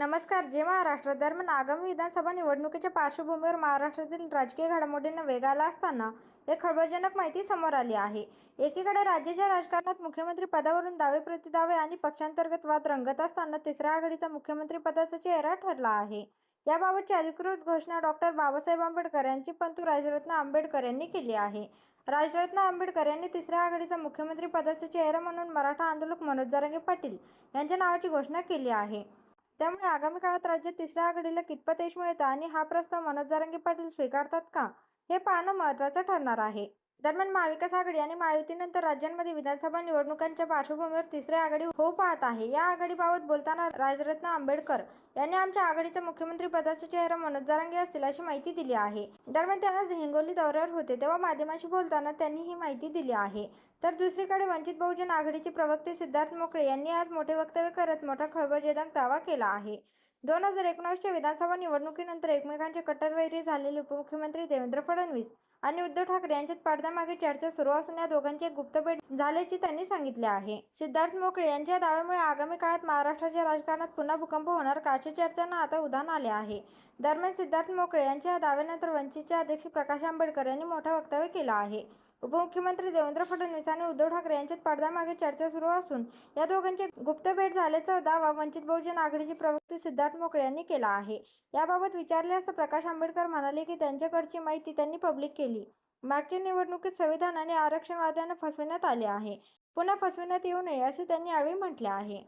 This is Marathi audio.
नमस्कार जे महाराष्ट्र दरम्यान आगामी विधानसभा निवडणुकीच्या पार्श्वभूमीवर महाराष्ट्रातील राजकीय घडामोडींना वेग आला असताना एक खळबळजनक माहिती समोर आली आहे. एकीकडे राज्याच्या राजकारणात मुख्यमंत्री पदावरून दावे प्रतिदावे आणि पक्षांतर्गत वाद रंगत असताना तिसऱ्या आघाडीचा मुख्यमंत्री पदाचा चेहरा ठरला आहे. याबाबतची अधिकृत घोषणा डॉक्टर बाबासाहेब आंबेडकर यांची पंतू राजरत्न आंबेडकर यांनी केली आहे. राजरत्न आंबेडकर यांनी तिसऱ्या आघाडीचा मुख्यमंत्री पदाचा चेहरा म्हणून मराठा आंदोलक मनोज जारंगे पाटील यांच्या नावाची घोषणा केली आहे. त्यामुळे आगामी काळात राज्यात तिसऱ्या आघाडीला कितपत यश मिळतं आणि हा प्रस्ताव मनोज जारंगी पाटील स्वीकारतात का हे पाहणं महत्त्वाचं ठरणार आहे. दरम्यान महाविकास आघाडी आणि महायुतीनंतर राज्यांमध्ये विधानसभा निवडणुकांच्या पार्श्वभूमीवर तिसरी आघाडी होऊ पाहत आहे. या आघाडीबाबत बोलताना राजरत्न आंबेडकर यांनी आमच्या आघाडीचा मुख्यमंत्री पदाचा चेहरा मनोज जरांगे असतील अशी माहिती दिली आहे. दरम्यान ते आज हिंगोली दौऱ्यावर होते तेव्हा माध्यमांशी बोलताना त्यांनी ही माहिती दिली आहे. तर दुसरीकडे वंचित बहुजन आघाडीचे प्रवक्ते सिद्धार्थ मोकळे यांनी आज मोठे वक्तव्य करत मोठा खळबळजनक दावा केला आहे. दोन हजार एकोणीसच्या विधानसभा निवडणुकीनंतर एकमेकांचे कट्टरवैरी झालेले उपमुख्यमंत्री देवेंद्र फडणवीस आणि उद्धव ठाकरे यांच्यात पडद्यामागे चर्चा सुरू असून या दोघांची एक गुप्त भेट झाल्याचे त्यांनी सांगितले आहे. सिद्धार्थ मोकळे यांच्या या दाव्यामुळे आगामी काळात महाराष्ट्राच्या राजकारणात पुन्हा भूकंप होणार का अशा चर्चांना आता उधाण आले आहे. दरम्यान सिद्धार्थ मोकळे यांच्या या दाव्यानंतर वंचितचे अध्यक्ष प्रकाश आंबेडकर यांनी मोठं वक्तव्य केलं आहे. उपमुख्यमंत्री देवेंद्र फडणवीस आणि उद्धव ठाकरे यांच्यात पडद्यामागे चर्चा सुरू असून या दोघांची गुप्त भेट झाल्याचा दावा वंचित बहुजन आघाडीचे प्रवक्ते सिद्धार्थ मोकळे यांनी केला आहे. याबाबत विचारले असता प्रकाश आंबेडकर म्हणाले की त्यांच्याकडची माहिती त्यांनी पब्लिक केली. मागच्या निवडणुकीत संविधान आणि आरक्षणवाद्यांना फसविण्यात आले आहे. पुन्हा फसविण्यात येऊ नये असे त्यांनी यावेळी म्हटले आहे.